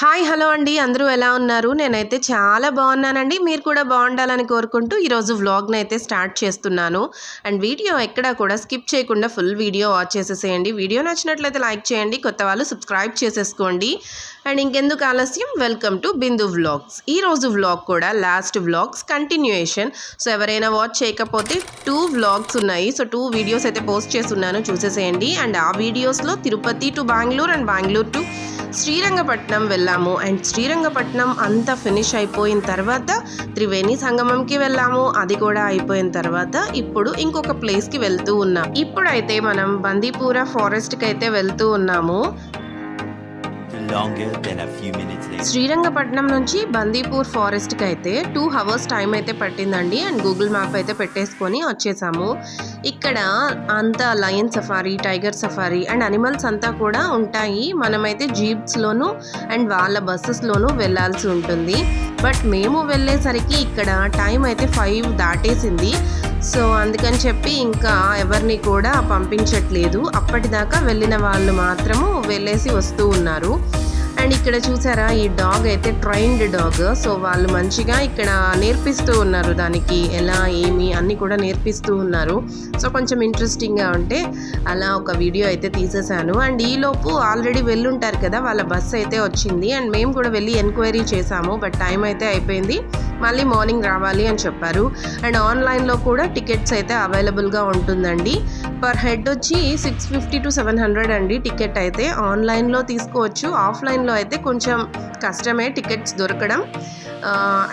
Hi hello అండి. అందరూ ఎలా ఉన్నారు? నేనైతే చాలా బాగున్నానండి. మీరు కూడా బాగుండాలని కోరుకుంటూ ఈరోజు వ్లాగ్ని అయితే స్టార్ట్ చేస్తున్నాను. అండ్ వీడియో ఎక్కడా కూడా స్కిప్ చేయకుండా ఫుల్ వీడియో వాచ్ చేసేసేయండి. వీడియో నచ్చినట్లయితే లైక్ చేయండి కొత్త వాళ్ళు సబ్స్క్రైబ్ చేసేసుకోండి. అండ్ ఇంకెందుకు ఆలస్యం? Welcome to Bindu vlogs. ఈ రోజు వ్లాగ్ కూడా లాస్ట్ వ్లాగ్స్ కంటిన్యూయేషన్. సో ఎవరైనా వాచ్ చేయకపోతే టూ వ్లాగ్స్ ఉన్నాయి. సో టూ వీడియోస్ అయితే పోస్ట్ చేస్తున్నాను. చూసేసేయండి. అండ్ ఆ వీడియోస్లో Tirupati to Bengaluru and Bengaluru to Srirangapatna వెళ్ళాము. అండ్ శ్రీరంగపట్నం అంతా ఫినిష్ అయిపోయిన తర్వాత త్రివేణి సంగమంకి వెళ్ళాము. అది కూడా అయిపోయిన తర్వాత ఇప్పుడు ఇంకొక ప్లేస్కి వెళ్తూ ఉన్నాం. ఇప్పుడైతే మనం బందీపూర ఫారెస్ట్కి అయితే వెళ్తూ ఉన్నాము. శ్రీరంగపట్నం నుంచి బందీపూర్ ఫారెస్ట్కి అయితే టూ అవర్స్ టైం అయితే పట్టిందండి. అండ్ గూగుల్ మ్యాప్ అయితే పెట్టేసుకొని వచ్చేసాము. ఇక్కడ అంతా lion safari tiger safari and animals అంతా కూడా ఉంటాయి. మనమైతే జీప్స్లోను అండ్ వాళ్ళ బస్సెస్లోనూ వెళ్ళాల్సి ఉంటుంది. బట్ మేము వెళ్ళేసరికి ఇక్కడ టైం అయితే ఫైవ్ దాటేసింది. సో అందుకని చెప్పి ఇంకా ఎవరిని కూడా పంపించట్లేదు. అప్పటిదాకా వెళ్ళిన వాళ్ళు మాత్రము వెళ్ళేసి వస్తూ ఉన్నారు. అండ్ ఇక్కడ చూసారా ఈ డాగ్ అయితే ట్రైన్డ్ డాగ్. సో వాళ్ళు మంచిగా ఇక్కడ నేర్పిస్తూ ఉన్నారు దానికి ఎలా ఏమి అన్ని కూడా నేర్పిస్తూ ఉన్నారు. సో కొంచెం ఇంట్రెస్టింగ్గా ఉంటే అలా ఒక వీడియో అయితే తీసేశాను. అండ్ ఈలోపు ఆల్రెడీ వెళ్ళుంటారు కదా వాళ్ళ బస్ అయితే వచ్చింది. అండ్ మేము కూడా వెళ్ళి ఎంక్వైరీ చేసాము బట్ టైం అయితే అయిపోయింది. మళ్ళీ మార్నింగ్ రావాలి అని చెప్పారు. అండ్ ఆన్లైన్లో కూడా టికెట్స్ అయితే అవైలబుల్గా ఉంటుందండి. పర్ హెడ్ వచ్చి six fifty to seven hundred అండి టికెట్ అయితే. ఆన్లైన్లో తీసుకోవచ్చు. ఆఫ్లైన్లో అయితే కొంచెం కష్టమే టికెట్స్ దొరకడం.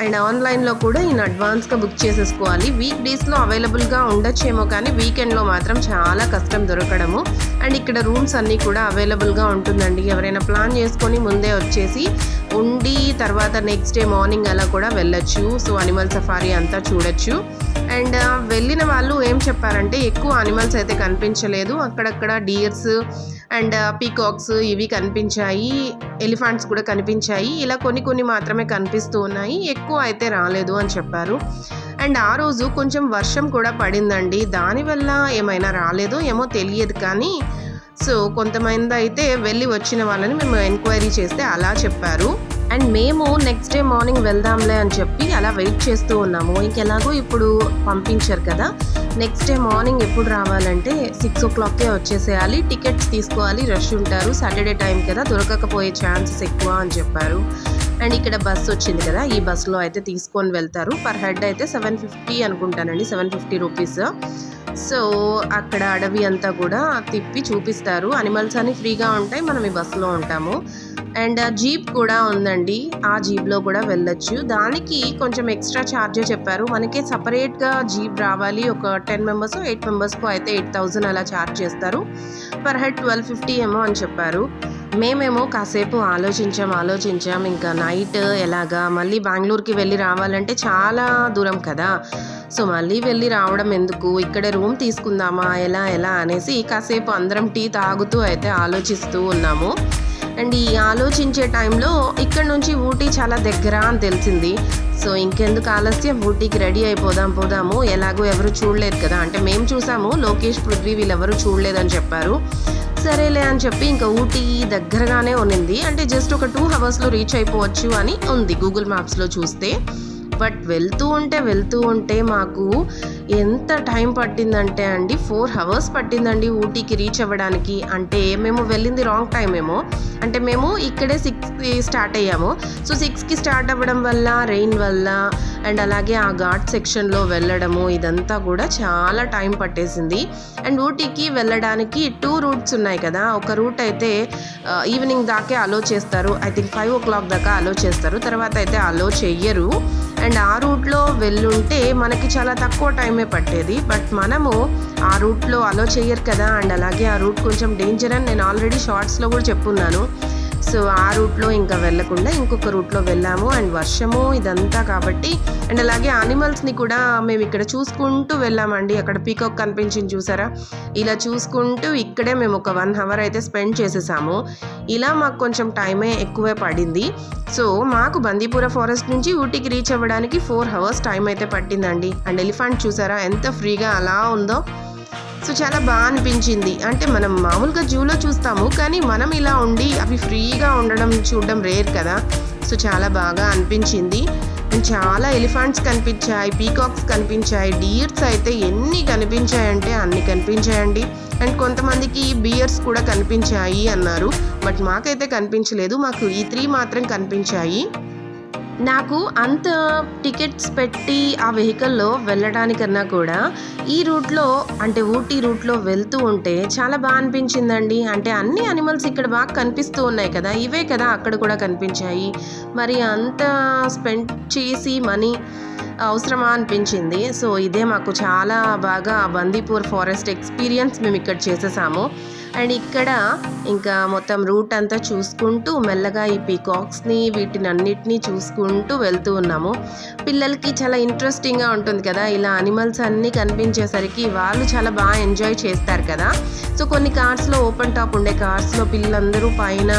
అండ్ ఆన్లైన్లో కూడా ఈయన అడ్వాన్స్గా బుక్ చేసేసుకోవాలి. వీక్ డేస్లో అవైలబుల్గా ఉండొచ్చేమో కానీ వీకెండ్లో మాత్రం చాలా కష్టం దొరకడము. అండ్ ఇక్కడ రూమ్స్ అన్నీ కూడా అవైలబుల్గా ఉంటుందండి. ఎవరైనా ప్లాన్ చేసుకొని ముందే వచ్చేసి ఉండి తర్వాత నెక్స్ట్ డే మార్నింగ్ అలా కూడా వెళ్ళొచ్చు. సో అనిమల్ సఫారీ అంతా చూడొచ్చు. అండ్ వెళ్ళిన వాళ్ళు ఏం చెప్పారంటే ఎక్కువ అనిమల్స్ అయితే కనిపించలేదు. అక్కడక్కడ డియర్స్ అండ్ పీకాక్స్ ఇవి కనిపించాయి. ఎలిఫెంట్స్ కూడా కనిపించాయి. ఇలా కొన్ని కొన్ని మాత్రమే కనిపిస్తూ ఉన్నాయి. ఎక్కువ అయితే రాలేదు అని చెప్పారు. అండ్ ఆ రోజు కొంచెం వర్షం కూడా పడిందండి. దానివల్ల ఏమైనా రాలేదో ఏమో తెలియదు కానీ సో కొంతమంది అయితే వెళ్ళి వచ్చిన వాళ్ళని మేము ఎంక్వైరీ చేస్తే అలా చెప్పారు. అండ్ మేము నెక్స్ట్ డే మార్నింగ్ వెళ్దాంలే అని చెప్పి అలా వెయిట్ చేస్తూ ఉన్నాము. ఇంకెలాగో ఇప్పుడు పంపించారు కదా. నెక్స్ట్ డే మార్నింగ్ ఎప్పుడు రావాలంటే సిక్స్ ఓ క్లాక్కే వచ్చేసేయాలి. టికెట్స్ తీసుకోవాలి రష్ ఉంటారు. సాటర్డే టైం కదా దొరకకపోయే ఛాన్సెస్ ఎక్కువ అని చెప్పారు. అండ్ ఇక్కడ బస్ వచ్చింది కదా ఈ బస్సులో అయితే తీసుకొని వెళ్తారు. పర్ హెడ్ అయితే సెవెన్ ఫిఫ్టీ అనుకుంటానండి సెవెన్ ఫిఫ్టీ రూపీస్ సో అక్కడ అడవి అంతా కూడా తిప్పి చూపిస్తారు. అనిమల్స్ అన్ని ఫ్రీగా ఉంటాయి మనం ఈ బస్సులో ఉంటాము. అండ్ జీప్ కూడా ఉందండి. ఆ జీప్లో కూడా వెళ్ళొచ్చు. దానికి కొంచెం ఎక్స్ట్రా ఛార్జ్ చెప్పారు. మనకి సపరేట్గా జీప్ రావాలి. ఒక టెన్ మెంబర్స్ ఎయిట్ మెంబర్స్కు అయితే ఎయిట్ థౌజండ్ అలా ఛార్జ్ చేస్తారు. పర్ హెడ్ ట్వెల్వ్ ఫిఫ్టీ ఏమో అని చెప్పారు. మేమేమో కాసేపు ఆలోచించాం ఆలోచించాం. ఇంకా నైట్ ఎలాగా? మళ్ళీ బెంగళూరుకి వెళ్ళి రావాలంటే చాలా దూరం కదా? సో మళ్ళీ వెళ్ళి రావడం ఎందుకు? ఇక్కడే రూమ్ తీసుకుందామా? ఎలా ఎలా అనేసి కాసేపు అందరం టీ తాగుతూ అయితే ఆలోచిస్తూ ఉన్నాము. అండ్ ఈ ఆలోచించే టైంలో ఇక్కడ నుంచి ఊటీ చాలా దగ్గర అని తెలిసింది. సో ఇంకెందుకు ఆలస్యం? ఊటీకి రెడీ అయిపోదాం పోదాము. ఎలాగో ఎవరు చూడలేదు కదా. అంటే మేము చూసాము లోకేష్ పృథ్వీ వీళ్ళెవరు చూడలేదని చెప్పారు. సరేలే అని చెప్పి ఇంకా ఊటీ దగ్గరగానే ఉన్నింది. అంటే జస్ట్ ఒక టూ అవర్స్లో రీచ్ అయిపోవచ్చు అని ఉంది గూగుల్ మ్యాప్స్లో చూస్తే. బట్ వెళ్తూ ఉంటే వెళ్తూ ఉంటే మాకు ఎంత టైం పట్టిందంటే అండి ఫోర్ అవర్స్ పట్టిందండి ఊటీకి రీచ్ అవ్వడానికి. అంటే మేము వెళ్ళింది రాంగ్ టైం ఏమో. అంటే మేము ఇక్కడే సిక్స్కి స్టార్ట్ అయ్యాము. సో సిక్స్కి స్టార్ట్ అవ్వడం వల్ల రెయిన్ వల్ల అండ్ అలాగే ఆ ఘాట్ సెక్షన్లో వెళ్ళడము ఇదంతా కూడా చాలా టైం పట్టేసింది. అండ్ ఊటీకి వెళ్ళడానికి టూ రూట్స్ ఉన్నాయి కదా. ఒక రూట్ అయితే uh, ఈవినింగ్ దాకే అలో చేస్తారు. I think five o'clock దాకా అలో చేస్తారు. తర్వాత అయితే అలో చెయ్యరు. అండ్ ఆ రూట్లో వెళ్ళుంటే మనకి చాలా తక్కువ టైమే పట్టేది. బట్ మనము ఆ రూట్లో అలో చేయరు కదా అండ్ అలాగే ఆ రూట్ కొంచెం డేంజర్ అని నేను ఆల్రెడీ షార్ట్స్లో కూడా చెప్పున్నాను. సో ఆ రూట్లో ఇంకా వెళ్ళకుండా ఇంకొక రూట్లో వెళ్ళాము. అండ్ వర్షము ఇదంతా కాబట్టి అండ్ అలాగే యానిమల్స్ని కూడా మేము ఇక్కడ చూసుకుంటూ వెళ్ళామండి. అక్కడ పీకాక్ కనిపించింది చూసారా? ఇలా చూసుకుంటూ ఇక్కడే మేము ఒక వన్ అవర్ అయితే స్పెండ్ చేసేసాము. ఇలా మాకు కొంచెం టైమే ఎక్కువే పడింది. సో మాకు బందీపుర ఫారెస్ట్ నుంచి ఊటీకి రీచ్ అవ్వడానికి ఫోర్ అవర్స్ టైం అయితే పట్టిందండి. అండ్ ఎలిఫెంట్ చూసారా? ఎంత ఫ్రీగా అలా ఉందో. సో చాలా బాగా అనిపించింది. అంటే మనం మామూలుగా జూలో చూస్తాము కానీ మనం ఇలా ఉండి అవి ఫ్రీగా ఉండడం చూడడం రేర్ కదా. సో చాలా బాగా అనిపించింది. చాలా ఎలిఫెంట్స్ కనిపించాయి పీకాక్స్ కనిపించాయి డియర్స్ అయితే ఎన్ని కనిపించాయంటే అన్ని కనిపించాయండి. అండ్ కొంతమందికి బియర్స్ కూడా కనిపించాయి అన్నారు. బట్ మాకైతే కనిపించలేదు మాకు ఈ త్రీ మాత్రం కనిపించాయి. నాకు అంత టికెట్స్ పెట్టి ఆ వెహికల్లో వెళ్ళడానికన్నా కూడా ఈ రూట్లో అంటే ఊటీ రూట్లో వెళ్తూ ఉంటే చాలా బాగా అనిపించిందండి. అంటే అన్ని అనిమల్స్ ఇక్కడ బాగా కనిపిస్తూ ఉన్నాయి కదా. ఇవే కదా అక్కడ కూడా కనిపించాయి. మరి అంత స్పెండ్ చేసి మనీ అవసరమా అనిపించింది. సో ఇదే మాకు చాలా బాగా బందీపూర్ ఫారెస్ట్ ఎక్స్పీరియన్స్ మేము ఇక్కడ చేసేసాము. అండ్ ఇక్కడ ఇంకా మొత్తం రూట్ అంతా చూసుకుంటూ మెల్లగా ఈ పీకాక్స్ని వీటిని అన్నిటినీ చూసుకుంటూ వెళ్తూ ఉన్నాము. పిల్లలకి చాలా ఇంట్రెస్టింగ్గా ఉంటుంది కదా ఇలా అనిమల్స్ అన్నీ కనిపించేసరికి వాళ్ళు చాలా బాగా ఎంజాయ్ చేస్తారు కదా. సో కొన్ని కార్స్లో ఓపెన్ టాప్ ఉండే కార్స్లో పిల్లలందరూ పైన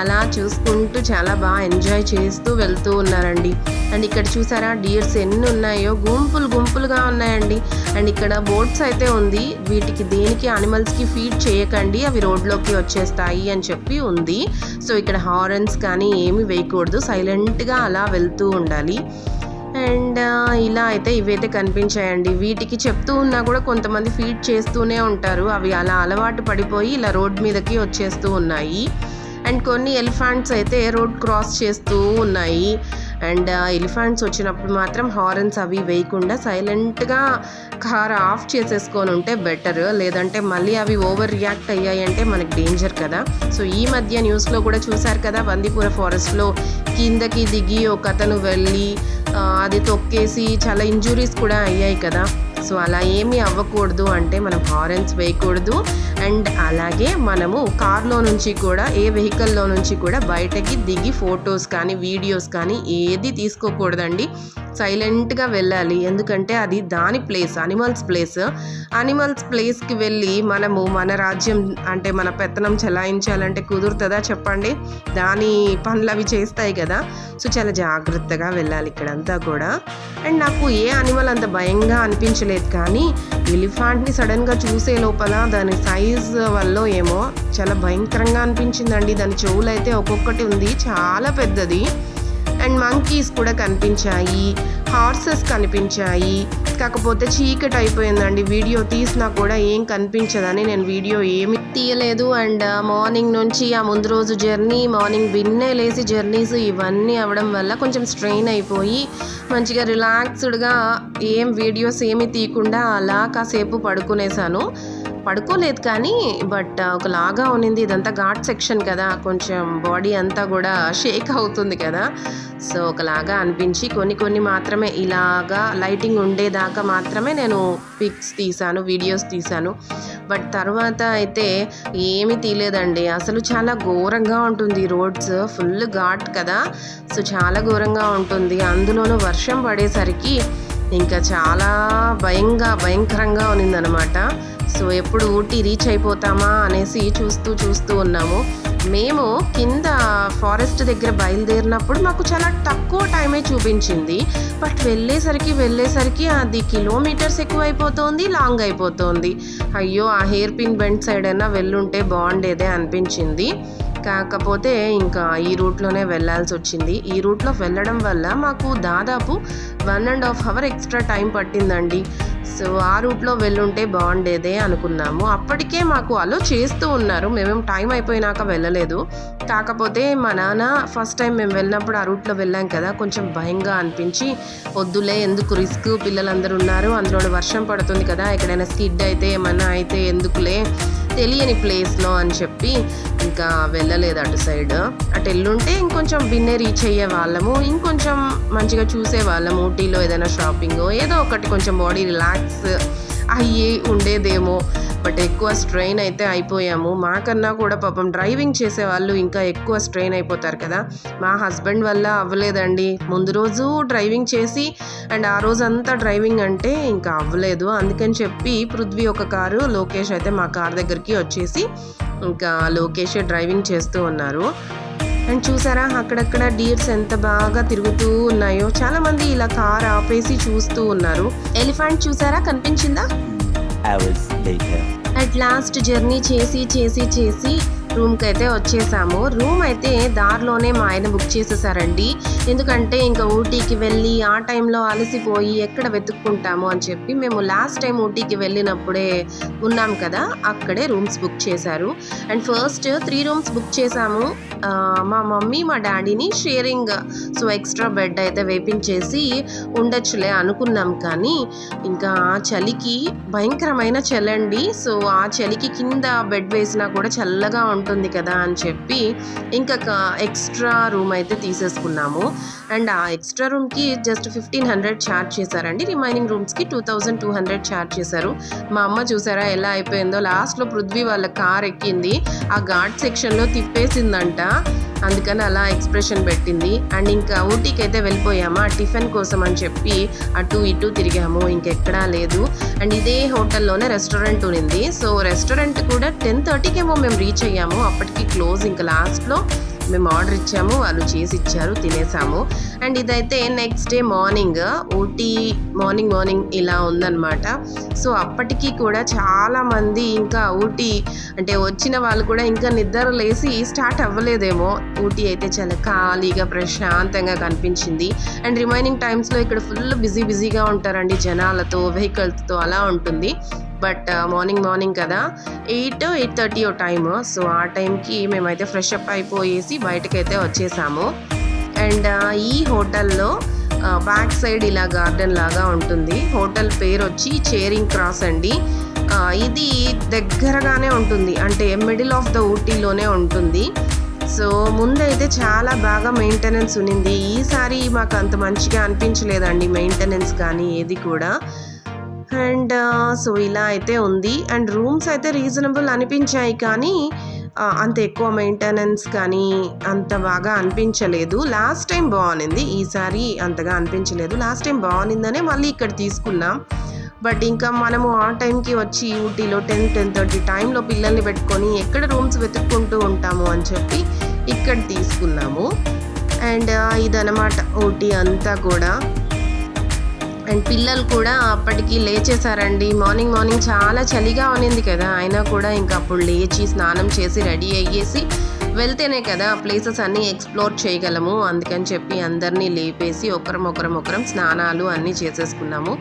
అలా చూసుకుంటూ చాలా బాగా ఎంజాయ్ చేస్తూ వెళ్తూ ఉన్నారండి. అండ్ ఇక్కడ చూసారా డియర్స్ ఎన్ని ఉన్నాయో గుంపులు గుంపులుగా ఉన్నాయండి. అండ్ ఇక్కడ బోట్స్ అయితే ఉంది. వీటికి దేనికి అనిమల్స్కి ఫీడ్ చేయకండి. అవి రోడ్లోకి వచ్చేస్తాయి అని చెప్పి ఉంది. సో ఇక్కడ హారన్స్ కానీ ఏమి వేయకూడదు. సైలెంట్గా అలా వెళ్తూ ఉండాలి. అండ్ ఇలా అయితే ఇవైతే కనిపించాయండి. వీటికి చెప్తూ ఉన్నా కూడా కొంతమంది ఫీడ్ చేస్తూనే ఉంటారు. అవి అలా అలవాటు పడిపోయి ఇలా రోడ్ మీదకి వచ్చేస్తూ ఉన్నాయి. అండ్ కొన్ని ఎలిఫెంట్స్ అయితే రోడ్ క్రాస్ చేస్తూ ఉన్నాయి. అండ్ ఎలిఫెంట్స్ వచ్చినప్పుడు మాత్రం హారన్స్ అవి వేయకుండా సైలెంట్గా కార్ ఆఫ్ చేసేసుకొని ఉంటే బెటర్. లేదంటే మళ్ళీ అవి ఓవర్ రియాక్ట్ అయ్యాయంటే మనకి డేంజర్ కదా. సో ఈ మధ్య న్యూస్లో కూడా చూశారు కదా బందీపుర ఫారెస్ట్లో కిందకి దిగి ఒక అతను వెళ్ళి అది తొక్కేసి చాలా ఇంజురీస్ కూడా అయ్యాయి కదా. సో అలా ఏమీ అవ్వకూడదు అంటే మనం హారన్స్ వేయకూడదు. అండ్ అలాగే మనము కార్లో నుంచి కూడా ఏ వెహికల్లో నుంచి కూడా బయటకి దిగి ఫొటోస్ కానీ వీడియోస్ కానీ ఏది తీసుకోకూడదండి. సైలెంట్గా వెళ్ళాలి. ఎందుకంటే అది దాని ప్లేస్ అనిమల్స్ ప్లేస్ అనిమల్స్ ప్లేస్కి వెళ్ళి మనము మన రాజ్యం అంటే మన పెత్తనం చెలాయించాలంటే కుదురుతుందా చెప్పండి? దాని పనులు అవి చేస్తాయి కదా. సో చాలా జాగ్రత్తగా వెళ్ళాలి ఇక్కడంతా కూడా. అండ్ నాకు ఏ అనిమల్ అంత భయంగా అనిపించలేదు కానీ ఎలిఫాంట్ని సడన్గా చూసే లోపల దాని సైజ్ వల్ల ఏమో చాలా భయంకరంగా అనిపించిందండి. దాని చెవులు అయితే ఒక్కొక్కటి ఉంది. చాలా పెద్దది. అండ్ మంకీస్ కూడా కనిపించాయి హార్సెస్ కనిపించాయి. కాకపోతే చీకటి అయిపోయిందండి. వీడియో తీసినా కూడా ఏం కనిపించదని నేను వీడియో ఏమి తీయలేదు. అండ్ మార్నింగ్ నుంచి ఆ ముందు రోజు జర్నీ మార్నింగ్ బిన్నే లేసి జర్నీస్ ఇవన్నీ అవ్వడం వల్ల కొంచెం స్ట్రెయిన్ అయిపోయి మంచిగా రిలాక్స్డ్గా ఏం వీడియోస్ ఏమి తీయకుండా అలా కాసేపు పడుకునేసాను. పడుకోలేదు కానీ బట్ ఒకలాగా ఉన్నింది. ఇదంతా ఘాట్ సెక్షన్ కదా. కొంచెం బాడీ అంతా కూడా షేక్ అవుతుంది కదా. సో ఒకలాగా అనిపించి కొన్ని కొన్ని మాత్రమే ఇలాగా లైటింగ్ ఉండేదాకా మాత్రమే నేను పిక్స్ తీసాను వీడియోస్ తీశాను. బట్ తర్వాత అయితే ఏమీ తీయలేదండి అసలు చాలా ఘోరంగా ఉంటుంది రోడ్స్. ఫుల్ ఘాట్ కదా. సో చాలా ఘోరంగా ఉంటుంది. అందులోనూ వర్షం పడేసరికి ఇంకా చాలా భయంగా భయంకరంగా ఉన్నిందనమాట. సో ఎప్పుడు ఊటీ రీచ్ అయిపోతామా అనేసి చూస్తూ చూస్తూ ఉన్నాము. మేము కింద ఫారెస్ట్ దగ్గర బయలుదేరినప్పుడు మాకు చాలా తక్కువ టైమే చూపించింది. బట్ వెళ్ళేసరికి వెళ్ళేసరికి అది కిలోమీటర్స్ ఎక్కువైపోతుంది లాంగ్ అయిపోతుంది. అయ్యో ఆ హెయిర్ పిన్ బెండ్ సైడ్ అయినా వెళ్ళుంటే బాగుండేదే అనిపించింది. కాకపోతే ఇంకా ఈ రూట్లోనే వెళ్ళాల్సి వచ్చింది. ఈ రూట్లో వెళ్ళడం వల్ల మాకు దాదాపు one and half hour extra time పట్టిందండి. సో ఆ రూట్లో వెళ్ళుంటే బాగుండేదే అనుకున్నాము. అప్పటికే మాకు అలో చేస్తూ ఉన్నారు. మేమేం టైం అయిపోయినాక వెళ్ళలేదు. కాకపోతే మా నాన్న ఫస్ట్ టైం మేము వెళ్ళినప్పుడు ఆ రూట్లో వెళ్ళాం కదా కొంచెం భయంగా అనిపించి వద్దులే ఎందుకు రిస్క్? పిల్లలందరూ ఉన్నారు అందులో వర్షం పడుతుంది కదా ఎక్కడైనా స్కిడ్ అయితే ఏమన్నా అయితే ఎందుకులే? తెలియని ప్లేస్లో అని చెప్పి ఇంకా వెళ్ళలేదు అటు సైడ్ అటు ఎల్లుంటే ఇంకొంచెం బిన్నే రీచ్ అయ్యే వాళ్ళము ఇంకొంచెం మంచిగా చూసే వాళ్ళము ఊటీలో ఏదైనా షాపింగ్ ఏదో ఒకటి కొంచెం బాడీ రిలాక్స్ అయ్యి ఉండేదేమో. బట్ ఎక్కువ స్ట్రెయిన్ అయితే అయిపోయాము. మాకన్నా కూడా పాపం డ్రైవింగ్ చేసే వాళ్ళు ఇంకా ఎక్కువ స్ట్రెయిన్ అయిపోతారు కదా. మా హస్బెండ్ వల్ల అవ్వలేదండి. ముందు రోజు డ్రైవింగ్ చేసి అండ్ ఆ రోజు అంతా డ్రైవింగ్ అంటే ఇంకా అవ్వలేదు. అందుకని చెప్పి పృథ్వీ ఒక కారు లోకేష్ అయితే మా కార్ దగ్గరికి వచ్చేసి ఇంకా లోకేష్ డ్రైవింగ్ చేస్తూ ఉన్నారు. అండ్ చూసారా? అక్కడక్కడ డీర్స్ ఎంత బాగా తిరుగుతూ ఉన్నాయో. చాలా మంది ఇలా కార్ ఆపేసి చూస్తూ ఉన్నారు. ఎలిఫెంట్ చూసారా? కనిపించిందా. అట్ లాస్ట్ జర్నీ చేసి చేసి చేసి రూమ్కి అయితే వచ్చేసాము. రూమ్ అయితే దారిలోనే మా ఆయన బుక్ చేసేసారండి. ఎందుకంటే ఇంకా ఊటీకి వెళ్ళి ఆ టైంలో అలసిపోయి ఎక్కడ వెతుక్కుంటాము అని చెప్పి మేము లాస్ట్ టైం ఊటీకి వెళ్ళినప్పుడే ఉన్నాం కదా అక్కడే రూమ్స్ బుక్ చేశారు. And first three rooms book చేసాము మా మమ్మీ మా డాడీని షేరింగ్ సో ఎక్స్ట్రా బెడ్ అయితే వేపించేసి ఉండొచ్చులే అనుకున్నాం కానీ ఇంకా ఆ చలికి భయంకరమైన చలండి సో ఆ చలికి కింద బెడ్ వేసినా కూడా చల్లగా ఉంటుంది కదా అని చెప్పి ఇంకా ఎక్స్ట్రా రూమ్ అయితే తీసేసుకున్నాము. అండ్ ఆ ఎక్స్ట్రా రూమ్కి జస్ట్ ఫిఫ్టీన్ హండ్రెడ్ ఛార్జ్ చేశారండి. Remaining రూమ్స్కి two thousand two hundred charge చేశారు. మా అమ్మ చూసారా ఎలా అయిపోయిందో. లాస్ట్లో పృథ్వీ వాళ్ళ కార్ ఎక్కింది. ఆ ఘాట్ సెక్షన్లో తిప్పేసిందంట. అందుకని అలా ఎక్స్ప్రెషన్ పెట్టింది. అండ్ ఇంకా ఊటీకి అయితే వెళ్ళిపోయామా టిఫిన్ కోసం అని చెప్పి అటు ఇటు తిరిగాము ఇంకెక్కడా లేదు. అండ్ ఇదే హోటల్లోనే రెస్టారెంట్ ఉంది సో రెస్టారెంట్ కూడా టెన్ థర్టీకేమో మేము రీచ్ అయ్యాము. అప్పటికి క్లోజ్ ఇంకా లాస్ట్లో. మేము ఆర్డర్ ఇచ్చాము వాళ్ళు చేసి ఇచ్చారు తినేసాము. అండ్ ఇదైతే next day morning Ooty morning morning ఇలా ఉందన్నమాట. సో అప్పటికి కూడా చాలామంది ఇంకా ఊటీ అంటే వచ్చిన వాళ్ళు కూడా ఇంకా నిద్ర లేసి స్టార్ట్ అవ్వలేదేమో. ఊటీ అయితే చాలా ఖాళీగా ప్రశాంతంగా కనిపించింది. అండ్ రిమైనింగ్ టైమ్స్లో ఇక్కడ ఫుల్ బిజీ బిజీగా ఉంటారండి జనాలతో వెహికల్స్తో అలా ఉంటుంది. బట్ మార్నింగ్ మార్నింగ్ కదా. ఎయిట్ ఎయిట్ థర్టీ ఓ టైమ్. సో ఆ టైంకి మేమైతే ఫ్రెష్ అప్ అయిపోయేసి బయటకైతే వచ్చేసాము. అండ్ ఈ హోటల్లో బ్యాక్ సైడ్ ఇలా గార్డెన్ లాగా ఉంటుంది. హోటల్ పేరు వచ్చి చేరింగ్ క్రాస్ అండి. ఇది దగ్గరగానే ఉంటుంది. అంటే మిడిల్ ఆఫ్ ద ఊటీలోనే ఉంటుంది. సో ముందైతే చాలా బాగా మెయింటెనెన్స్ ఉన్నింది. ఈసారి మాకు అంత మంచిగా అనిపించలేదండి మెయింటెనెన్స్ కానీ ఏది కూడా. అండ్ సో ఇలా అయితే ఉంది. అండ్ రూమ్స్ అయితే రీజనబుల్ అనిపించాయి కానీ అంత ఎక్కువ మెయింటెనెన్స్ కానీ అంత బాగా అనిపించలేదు. లాస్ట్ టైం బాగుంది. ఈసారి అంతగా అనిపించలేదు. లాస్ట్ టైం బాగుందనే మళ్ళీ ఇక్కడ తీసుకున్నాం. బట్ ఇంకా మనము ఆ టైంకి వచ్చి ఊటీలో టెన్ టెన్ థర్టీ టైంలో పిల్లల్ని పెట్టుకొని ఎక్కడ రూమ్స్ వెతుక్కుంటూ ఉంటాము అని చెప్పి ఇక్కడ తీసుకున్నాము. అండ్ ఇదనమాట ఊటీ అంతా కూడా. అండ్ పిల్లలు కూడా అప్పటికి లేచేసారండి మార్నింగ్ మార్నింగ్ చాలా చలిగా ఉన్నింది కదా. అయినా కూడా ఇంకా అప్పుడు లేచి స్నానం చేసి రెడీ అయ్యేసి వెళ్తేనే కదా ప్లేసెస్ అన్నీ ఎక్స్ప్లోర్ చేయగలము. అందుకని చెప్పి అందరినీ లేపేసి ఒకరం ఒకరం ఒకరం స్నానాలు అన్నీ చేసేసుకున్నాము.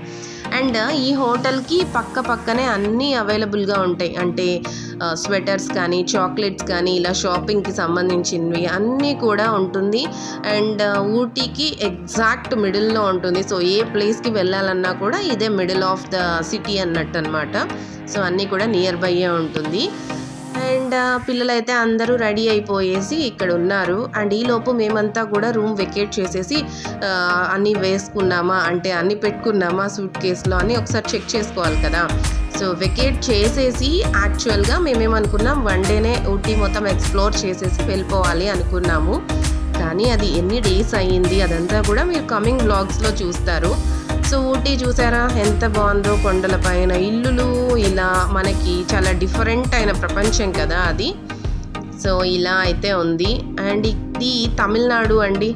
అండ్ ఈ హోటల్కి పక్క పక్కనే అన్నీ అవైలబుల్గా ఉంటాయి. అంటే స్వెటర్స్ కానీ చాక్లెట్స్ కానీ ఇలా షాపింగ్కి సంబంధించినవి అన్నీ కూడా ఉంటుంది. అండ్ ఊటీకి ఎగ్జాక్ట్ మిడిల్లో ఉంటుంది. సో ఏ ప్లేస్కి వెళ్ళాలన్నా కూడా ఇదే మిడిల్ ఆఫ్ ద సిటీ అన్నట్టు అనమాట సో అన్నీ కూడా నియర్ బైయే ఉంటుంది. అండ్ పిల్లలైతే అందరూ రెడీ అయిపోయేసి ఇక్కడ ఉన్నారు. అండ్ ఈలోపు మేమంతా కూడా రూమ్ వెకేట్ చేసేసి అన్నీ వేసుకున్నామా అంటే అన్నీ పెట్టుకున్నామా సూట్ కేసులో అని ఒకసారి చెక్ చేసుకోవాలి కదా. సో వెకేట్ చేసేసి యాక్చువల్గా మేమేమనుకున్నాం వన్ డేనే ఊటీ మొత్తం ఎక్స్ప్లోర్ చేసేసి వెళ్ళిపోవాలి అనుకున్నాము. కానీ అది ఎన్ని డేస్ అయ్యింది అదంతా కూడా మీరు కమింగ్ బ్లాగ్స్లో చూస్తారు. సో ఊటీ చూసారా? ఎంత బాగుందో కొండల పైన ఇల్లులు. ఇలా మనకి చాలా డిఫరెంట్ అయిన ప్రపంచం కదా అది. సో ఇలా అయితే ఉంది. అండ్ ఇది తమిళనాడు అండి.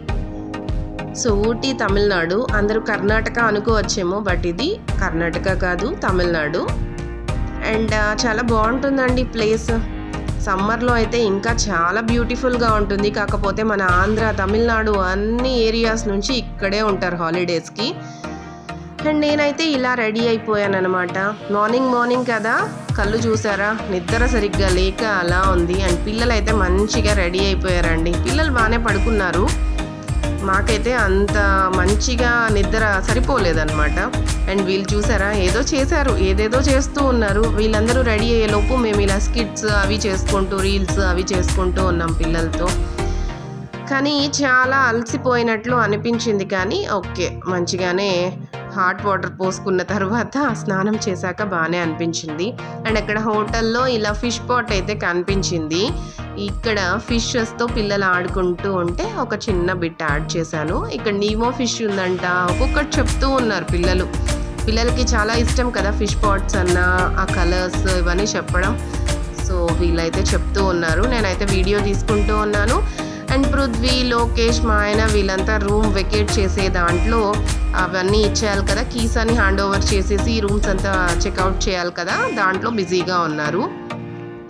సో ఊటీ తమిళనాడు. అందరూ కర్ణాటక అనుకోవచ్చేమో బట్ ఇది కర్ణాటక కాదు తమిళనాడు. అండ్ చాలా బాగుంటుందండి ప్లేస్. సమ్మర్లో అయితే ఇంకా చాలా బ్యూటిఫుల్గా ఉంటుంది. కాకపోతే మన ఆంధ్ర తమిళనాడు అన్ని ఏరియాస్ నుంచి ఇక్కడే ఉంటారు హాలిడేస్కి. అండ్ నేనైతే ఇలా రెడీ అయిపోయాను అనమాట మార్నింగ్ మార్నింగ్ కదా కళ్ళు చూసారా? నిద్ర సరిగ్గా లేక అలా ఉంది. అండ్ పిల్లలు అయితే మంచిగా రెడీ అయిపోయారండి. పిల్లలు బాగానే పడుకున్నారు. మాకైతే అంత మంచిగా నిద్ర సరిపోలేదన్నమాట. అండ్ వీళ్ళు చూసారా? ఏదో చేశారు. ఏదేదో చేస్తూ ఉన్నారు. వీళ్ళందరూ రెడీ అయ్యేలోపు మేము ఇలా స్కిట్స్ అవి చేసుకుంటూ రీల్స్ అవి చేసుకుంటూ ఉన్నాం పిల్లలతో. కానీ చాలా అలసిపోయినట్లు అనిపించింది కానీ ఓకే. మంచిగానే హాట్ వాటర్ పోసుకున్న తర్వాత స్నానం చేశాక బాగానే అనిపించింది. అండ్ అక్కడ హోటల్లో ఇలా ఫిష్ పాట్ అయితే కనిపించింది. ఇక్కడ ఫిషెస్తో పిల్లలు ఆడుకుంటూ ఉంటే ఒక చిన్న బిట్ యాడ్ చేశాను. ఇక్కడ నీమో ఫిష్ ఉందంట ఒక్కొక్కటి చెప్తూ ఉన్నారు పిల్లలు. పిల్లలకి చాలా ఇష్టం కదా ఫిష్ పాట్స్ అన్న ఆ కలర్స్ ఇవన్నీ చెప్పడం. సో వీళ్ళైతే చెప్తూ ఉన్నారు. నేనైతే వీడియో తీసుకుంటూ ఉన్నాను. అండ్ పృథ్వీ లోకేష్ మా ఆయన వీళ్ళంతా రూమ్ వెకేట్ చేసే దాంట్లో అవన్నీ ఇచ్చేయాలి కదా. కీస్ అని హ్యాండ్ ఓవర్ చేసేసి రూమ్స్ అంతా చెక్అవుట్ చేయాలి కదా. దాంట్లో బిజీగా ఉన్నారు.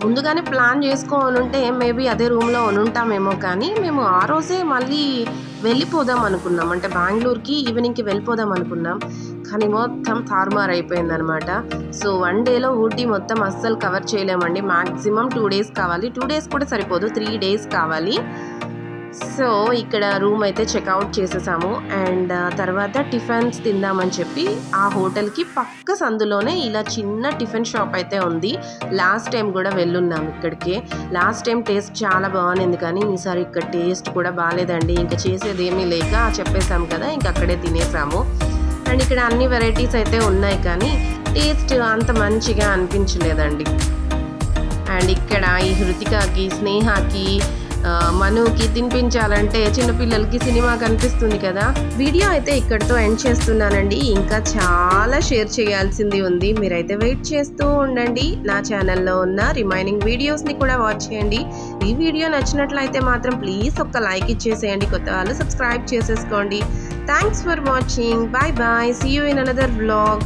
ముందుగానే ప్లాన్ చేసుకోని ఉంటే మేబీ అదే రూమ్లో ఉంటామేమో కానీ మేము ఆ రోజే మళ్ళీ వెళ్ళిపోదాం అనుకున్నాం. అంటే బెంగళూరుకి ఈవినింగ్కి వెళ్ళిపోదాం అనుకున్నాం. కానీ మొత్తం తారుమారు అయిపోయిందనమాట సో వన్ డేలో ఊటీ మొత్తం అస్సలు కవర్ చేయలేమండి. మ్యాక్సిమం టూ డేస్ కావాలి. టూ డేస్ కూడా సరిపోదు. త్రీ డేస్ కావాలి. సో ఇక్కడ రూమ్ అయితే చెక్అవుట్ చేసేసాము. అండ్ తర్వాత టిఫిన్స్ తిందామని చెప్పి ఆ హోటల్కి పక్క సందులోనే ఇలా చిన్న టిఫిన్ షాప్ అయితే ఉంది. లాస్ట్ టైం కూడా వెళ్ళున్నాం ఇక్కడికి. లాస్ట్ టైం టేస్ట్ చాలా బాగుంది కానీ ఈసారి ఇక్కడ టేస్ట్ కూడా బాగాలేదండి. ఇంకా చేసేది ఏమీ లేక చెప్పేసాం కదా ఇంక అక్కడే తినేసాము. అండ్ ఇక్కడ అన్ని వెరైటీస్ అయితే ఉన్నాయి కానీ టేస్ట్ అంత మంచిగా అనిపించలేదండి. అండ్ ఇక్కడ ఈ హృతికాకి స్నేహకి మనుకి తినిపించాలంటే చిన్నపిల్లలకి సినిమా కనిపిస్తుంది కదా. వీడియో అయితే ఇక్కడితో ఎండ్ చేస్తున్నానండి. ఇంకా చాలా షేర్ చేయాల్సింది ఉంది. మీరైతే వెయిట్ చేస్తూ ఉండండి. నా ఛానల్లో ఉన్న రిమైనింగ్ వీడియోస్ని కూడా వాచ్ చేయండి. ఈ వీడియో నచ్చినట్లయితే మాత్రం ప్లీజ్ ఒక్క లైక్ ఇచ్చేసేయండి. కొత్త వాళ్ళు సబ్స్క్రైబ్ చేసేసుకోండి. Thanks for watching bye bye see you in another vlog